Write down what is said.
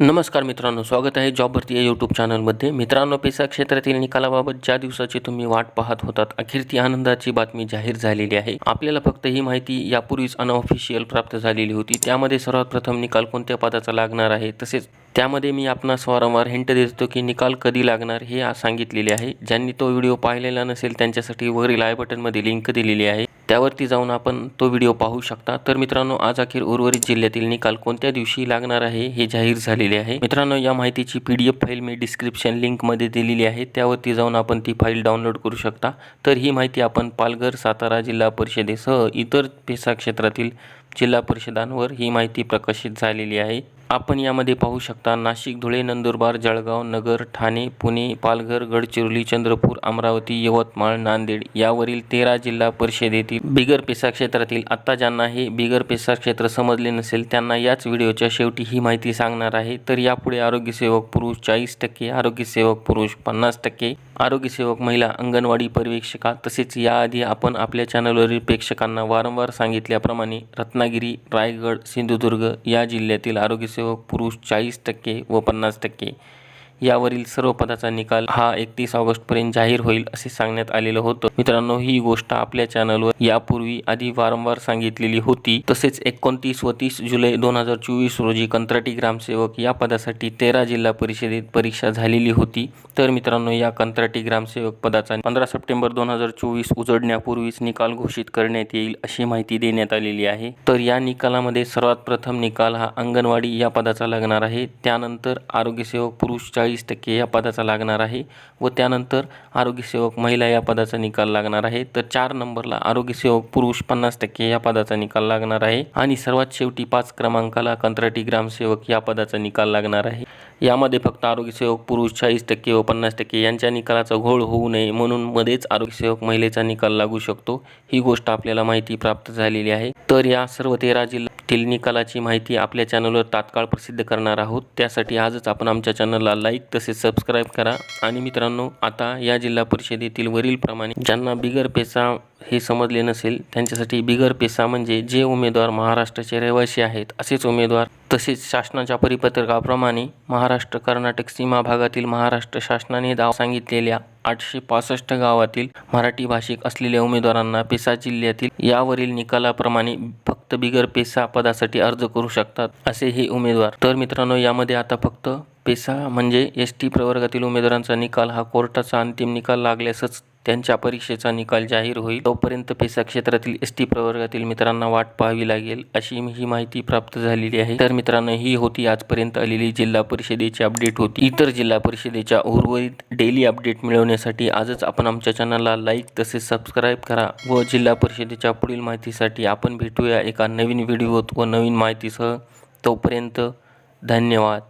नमस्कार मित्रांनो स्वागत आहे जॉब भरती या यूट्यूब चॅनलमध्ये मित्रांनो पेसा क्षेत्रातील निकालाबाबत ज्या दिवसाची तुम्ही वाट पाहत होतात अखेर ती आनंदाची बातमी जाहीर झालेली आहे. आपल्याला फक्त ही माहिती यापूर्वीच अनऑफिशियल प्राप्त झालेली होती. त्यामध्ये सर्वात प्रथम निकाल कोणत्या पदाचा लागणार आहे? तसेच त्यामध्ये मी आपणास वारंवार हिंट देतो की निकाल कधी लागणार हे सांगितलेले आहे. ज्यांनी तो व्हिडिओ पाहिलेला नसेल त्यांच्यासाठी वरील आय बटनमध्ये लिंक दिलेली आहे. त्यावरती जाऊन आपण तो व्हिडिओ पाहू शकता. तर मित्रांनो आज अखेर उर्वरित जिल्ह्यातील निकाल कोणत्या दिवशी लागणार आहे हे जाहीर झालेले आहे. मित्रांनो या माहितीची पी डी एफ फाईल मी डिस्क्रिप्शन लिंकमध्ये दिलेली आहे. त्यावरती जाऊन आपण ती फाईल डाउनलोड करू शकता. तर ही माहिती आपण पालघर सातारा जिल्हा परिषदेसह इतर पेसा क्षेत्रातील जिल्हा परिषदांवर ही माहिती प्रकाशित झालेली आहे. आपण यामध्ये पाहू शकता नाशिक धुळे नंदुरबार जळगाव नगर ठाणे पुणे पालघर गडचिरोली चंद्रपूर अमरावती यवतमाळ नांदेड यावरील तेरा जिल्हा परिषदेतील बिगर पेसा क्षेत्रातील आत्ता ज्यांना हे बिगर पेसा क्षेत्र समजले नसेल त्यांना याच व्हिडिओच्या शेवटी ही माहिती सांगणार आहे. तर यापुढे आरोग्यसेवक पुरुष चाळीस टक्के आरोग्यसेवक पुरुष पन्नास टक्के आरोग्यसेवक महिला अंगणवाडी पर्यवेक्षिका तसेच याआधी आपण आपल्या चॅनलवरील प्रेक्षकांना वारंवार सांगितल्याप्रमाणे रत्नागिरी रायगड सिंधुदुर्ग या जिल्ह्यातील आरोग्यसेवक पुरुष चाळीस टक्के व पन्नास टक्के यावरील सर्व पदाचा निकाल हा एकतीस ऑगस्टपर्यंत जाहीर होईल असे सांगण्यात आलेलं होतं. मित्रांनो ही गोष्ट आपल्या चॅनलवर यापूर्वी आधी वारंवार सांगितलेली होती. तसेच एकोणतीस व तीस जुलै दोन हजार चोवीस रोजी कंत्राटी ग्रामसेवक या पदासाठी तेरा जिल्हा परिषदेत परीक्षा झालेली होती. तर मित्रांनो या कंत्राटी ग्रामसेवक पदाचा पंधरा सप्टेंबर दोन हजार चोवीस उजडण्यापूर्वीच निकाल घोषित करण्यात येईल अशी माहिती देण्यात आलेली आहे. तर या निकालामध्ये सर्वात प्रथम निकाल हा अंगणवाडी या पदाचा लागणार आहे. त्यानंतर आरोग्यसेवक पुरुष चाळीस चाळीस टक्के या पदाचा लागणार आहे व त्यानंतर आरोग्यसेवक महिला या पदाचा निकाल लागणार आहे. तर चार नंबरला आरोग्यसेवक पुरुष पन्नास टक्के या पदाचा निकाल लागणार आहे. आणि सर्वात शेवटी पाच क्रमांकाला कंत्राटी ग्रामसेवक या पदाचा निकाल लागणार आहे. यामध्ये फक्त आरोग्यसेवक पुरुष चाळीस टक्के व पन्नास टक्के यांच्या निकालाचा घोळ होऊ नये म्हणून मध्येच आरोग्यसेवक महिलेचा निकाल लागू शकतो. ही गोष्ट आपल्याला माहिती प्राप्त झालेली आहे. तर या सर्व तेरा जिल्ह्यातील निकालाची माहिती आपल्या चॅनलवर तात्काळ प्रसिद्ध करणार आहोत. त्यासाठी आजच आपण आमच्या चॅनलला लाईक तसेच सबस्क्राईब करा. आणि मित्रांनो आता या जिल्हा परिषदेतील वरीलप्रमाणे ज्यांना बिगर पेसा हे समजले नसेल त्यांच्यासाठी बिगर पेसा म्हणजे जे उमेदवार महाराष्ट्राचे रहिवासी आहेत असेच उमेदवार. तसेच शासनाच्या परिपत्रकाप्रमाणे महाराष्ट्र कर्नाटक सीमा भागातील महाराष्ट्र शासनाने दाव सांगितलेल्या आठशे पासष्ट गावातील मराठी भाषिक असलेल्या उमेदवारांना पेसा जिल्ह्यातील यावरील निकालाप्रमाणे फक्त बिगर पेसा पदासाठी अर्ज करू शकतात असे हे उमेदवार. तर मित्रांनो यामध्ये आता फक्त पेसा म्हणजे एस टी प्रवर्गातील उमेदवारांचा निकाल हा कोर्टाचा अंतिम निकाल लागल्यासच त्यांच्या परीक्षेचा निकाल जाहीर होईल. तोपर्यंत पेसा क्षेत्रातील एस टी प्रवर्गातील मित्रांना वाट पाहावी लागेल अशी ही माहिती प्राप्त झालेली आहे. तर मित्रांनो ही होती आजपर्यंत आलेली जिल्हा परिषदेची अपडेट होती. इतर जिल्हा परिषदेच्या उर्वरित डेली अपडेट मिळवण्यासाठी आजच आपण आमच्या चॅनलला लाईक तसेच सबस्क्राईब करा व जिल्हा परिषदेच्या पुढील माहितीसाठी आपण भेटूया एका नवीन व्हिडिओत व नवीन माहितीसह. तोपर्यंत धन्यवाद.